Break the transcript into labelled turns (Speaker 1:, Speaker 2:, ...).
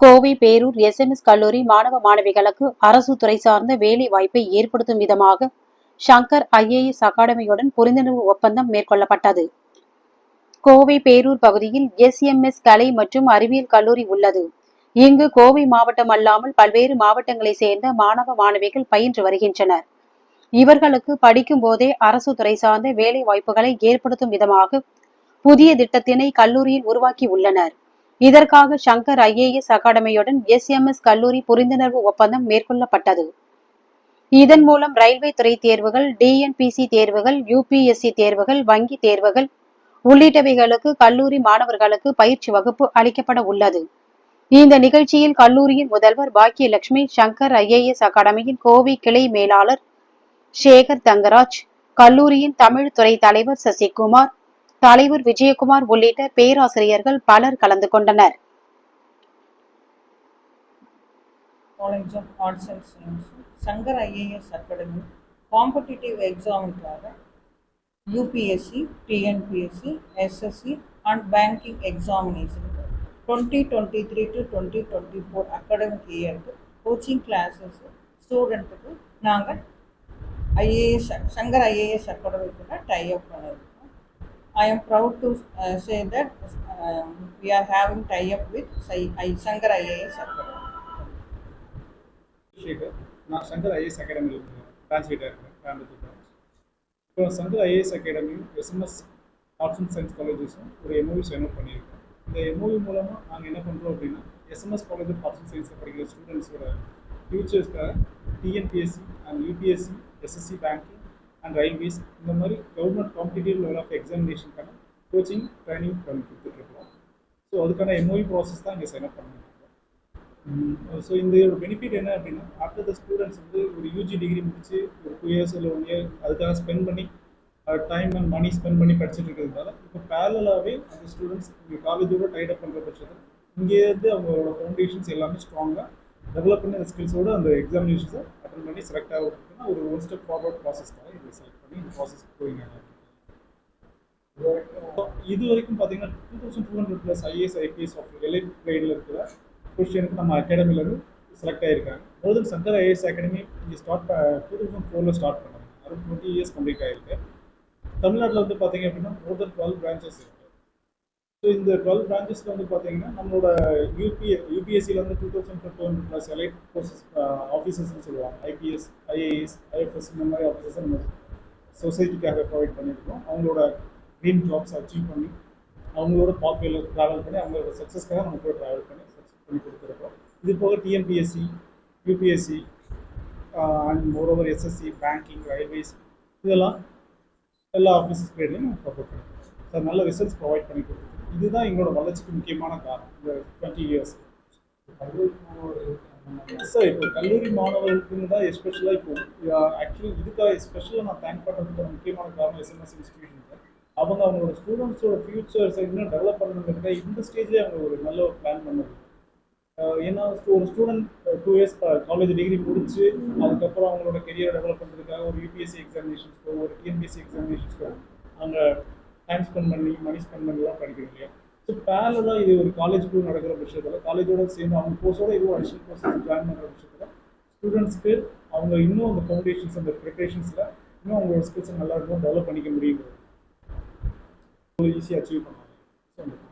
Speaker 1: Kovai Perur SMS கல்லூரி மாணவ மாணவிகளுக்கு அரசு துறை சார்ந்த வேலை வாய்ப்பை ஏற்படுத்தும் விதமாக ஷங்கர் ஐஏஎஸ் அகாடமியுடன் புரிந்துணர்வு ஒப்பந்தம் மேற்கொள்ளப்பட்டது. கோவை பேரூர் பகுதியில் எஸ்எம்எஸ் கலை மற்றும் அறிவியல் கல்லூரி உள்ளது. இங்கு கோவை மாவட்டம் அல்லாமல் பல்வேறு மாவட்டங்களைச் சேர்ந்த மாணவ மாணவிகள் பயின்று வருகின்றனர். இவர்களுக்கு படிக்கும் போதே அரசு துறை சார்ந்த வேலை வாய்ப்புகளை ஏற்படுத்தும் விதமாக புதிய திட்டத்தினை கல்லூரியில் உருவாக்கி உள்ளனர். இதற்காக சங்கர் ஐஏஎஸ் அகாடமியுடன் எஸ்எம்எஸ் கல்லூரி புரிந்துணர்வு ஒப்பந்தம் மேற்கொள்ளப்பட்டது. இதன் மூலம் ரயில்வே துறை தேர்வுகள் டிஎன்பிசி தேர்வுகள் யூபிஎஸ்சி தேர்வுகள் வங்கி தேர்வுகள் உள்ளிட்டவைகளுக்கு கல்லூரி மாணவர்களுக்கு பயிற்சி வகுப்பு அளிக்கப்பட உள்ளது. இந்த நிகழ்ச்சியில் கல்லூரியின் முதல்வர் பாக்கியலட்சுமி சங்கர் ஐஏஎஸ் அகாடமியின் கோவை கிளை மேலாளர் சேகர் தங்கராஜ் கல்லூரியின் தமிழ் துறை தலைவர் சசிகுமார் தலைவர் விஜயகுமார் உள்ளிட்ட பேராசிரியர்கள் பலர் கலந்து கொண்டனர்.
Speaker 2: College of arts and science Sankar IAS academy competitive எக்ஸாமுக்காக UPSC TNPSC SSC and banking examination twenty twenty three to twenty twenty four academic இயருக்கு கோச்சிங் கிளாஸஸ் ஸ்டூடெண்ட்டுக்கு நாங்கள் ஐஏஎஸ் சங்கர் ஐஏஎஸ் அகாடமி கூட டை அப் பண்ணியிருக்கோம் I am proud to uh, say that are we are having tie-up with Sai, I, Sankar IAS Academy.
Speaker 3: நான் Sankar IAS அகாடமியில் branch leader இருக்கேன். Coimbatore branch இப்போ Sankar IAS அகாடமியும் எஸ்எம்எஸ் ஆர்ட்ஸ் அண்ட் சயின்ஸ் காலேஜஸும் ஒரு MOV sign up பண்ணியிருக்கோம். இந்த எம்ஓவி மூலமாக நாங்கள் என்ன பண்ணுறோம் அப்படின்னா SMS college of arts and சயின்ஸில் படிக்கிற ஸ்டூடெண்ட்ஸோட ஃபியூச்சர்ஸ்க்காக TNPSC and UPSC SSC banking and railways இந்த மாதிரி கவர்மெண்ட் காம்படிட்டிவ் லெவல் ஆஃப் எக்ஸாமினேஷனுக்கான கோச்சிங் ட்ரைனிங் பண்ணி கொடுத்துட்ருக்கோம். ஸோ அதுக்கான எம்ஓவி ப்ராசஸ் தான் இங்கே சைன் அப் பண்ணியிருக்கோம் ஸோ இந்த ஒரு பெனிஃபிட் என்ன அப்படின்னா ஆஃப்டர் த ஸ்டூடெண்ட்ஸ் வந்து ஒரு யூஜி டிகிரி முடிச்சு ஒரு டூ இயர்ஸ் இல்லை ஒன் இயர் அதுக்காக ஸ்பெண்ட் பண்ணி டைம் அண்ட் மணி ஸ்பெண்ட் பண்ணி படிச்சுட்டு இருக்கிறதுனால இப்போ பேரலாகவே அந்த ஸ்டூடெண்ட்ஸ் இங்கே காலேஜோட டைட் அப் பண்ணுற பட்சத்தில் இங்கேருந்து அவங்களோட ஃபவுண்டேஷன்ஸ் எல்லாமே ஸ்ட்ராங்காக டெவலப் பண்ண ஸ்கில்ஸோடு ஸ்கில்ஸோட அந்த எக்ஸாமினேஷன்ஸை அட்டன் பண்ணி செலக்ட் ஆகிறதுக்குன்னா ஒரு ஒன் ஸ்டெப் ஃபார்வர்ட் ப்ராசஸ் தான் இதை செலக்ட் பண்ணி இந்த ப்ராசஸ் போயிங்க இது வரைக்கும் பார்த்தீங்கன்னா two thousand two hundred plus IAS IPS of elite கிரேடில் இருக்கிற கொஸ்டினுக்கு நம்ம அகாடமிலேருந்து செலக்ட் ஆகிருக்காங்க மோர் சங்கர் ஐஏஎஸ் அகாடமி இங்கே ஸ்டார்ட் டூ தௌசண்ட் ஃபோரில் ஸ்டார்ட் பண்ணாங்க. அரௌண்ட் டுவெண்ட்டி இயர்ஸ் கம்ப்ளீட் ஆகிருக்கு தமிழ்நாட்டில் வந்து பார்த்தீங்க அப்படின்னா மோர் தென் டுவெல் பிரான்ச்சஸ் இருக்குது ஸோ இந்த டுவெல் பிரான்ச்சஸில் வந்து பார்த்தீங்கன்னா நம்மளோட யூபி யூபிஎஸ்சியில் வந்து two thousand two thousand plus elite courses ஆஃபீஸர்ஸ்னு சொல்லுவாங்க. ஐபிஎஸ் ஐஏஎஸ் ஐஎஃப்எஸ் இந்த மாதிரி ஆஃபீஸர்ஸ் நம்ம சொசைட்டிக்காக ப்ரொவைட் பண்ணியிருக்கோம் அவங்களோட ட்ரீம் ஜாப்ஸ் அச்சீவ் பண்ணி அவங்களோட பாப்புலர் ட்ராவல் பண்ணி அவங்களோட சக்ஸஸ்க்காக நம்ம கூட ட்ராவல் பண்ணி சக்ஸஸ் பண்ணி கொடுத்துருக்கோம். இது போக TNPSC UPSC and moreover SSC banking railways இதெல்லாம் எல்லா ஆஃபீஸஸ் கிரேட்லையும் நம்ம ப்ரொவைட் பண்ணிருக்கோம். சார் நல்ல ரிசல்ட்ஸ் ப்ரொவைட் பண்ணி கொடுத்துருக்கோம். இதுதான் எங்களோட வளர்ச்சிக்கு முக்கியமான காரணம். இந்த டுவெண்ட்டி இயர்ஸ் சார் இப்போ கல்லூரி மாணவர்களுக்குன்னு தான் எஸ்பெஷலாக இப்போ ஆக்சுவலி இதுக்காக எஸ்பெஷலாக நான் தேங்க் பண்ணுறதுக்கு முக்கியமான காரணம் எஸ்எம்எஸ் இன்ஸ்டியூஷன் அவங்க அவங்களோட ஸ்டூடெண்ட்ஸோட ஃபியூச்சர்ஸை இன்னும் டெவலப் பண்ணுறதுக்காக இந்த ஸ்டேஜ்லேயே அவங்க ஒரு நல்ல ஒரு பிளான் பண்ணது. ஏன்னா ஒரு student two years college degree முடிச்சு அதுக்கப்புறம் அவங்களோட கெரியர் டெவலப் பண்ணுறதுக்காக ஒரு யூபிஎஸ்சி எக்ஸாமினேஷன்ஸ்க்கோ ஒரு டிஎன்பிஎஸ்சி எக்ஸாமினேஷன்ஸ்க்கோ அவங்க டைம் ஸ்பெண்ட் பண்ணி மணி ஸ்பெண்ட் பண்ணலாம் படிக்கிறோம் இல்லையா? ஸோ பேரலாக இது ஒரு காலேஜுக்குள்ள நடக்கிற விஷயத்தில் காலேஜோட சேர்ந்து அவங்க கோர்ஸோட இதுவும் அடிஷனல் கோர்ஸ் ஜாயின் பண்ணுற விஷயத்தில் ஸ்டூடெண்ட்ஸ்க்கு அவங்க இன்னும் அந்த ஃபவுண்டேஷன்ஸ் அந்த ப்ரிப்ரேஷன்ஸில் இன்னும் அவங்களோட ஸ்கில்ஸை நல்லா இருக்கும் டெவலப் பண்ணிக்க முடியுங்கிறது ஈஸியாக அச்சீவ் பண்ணலாம்.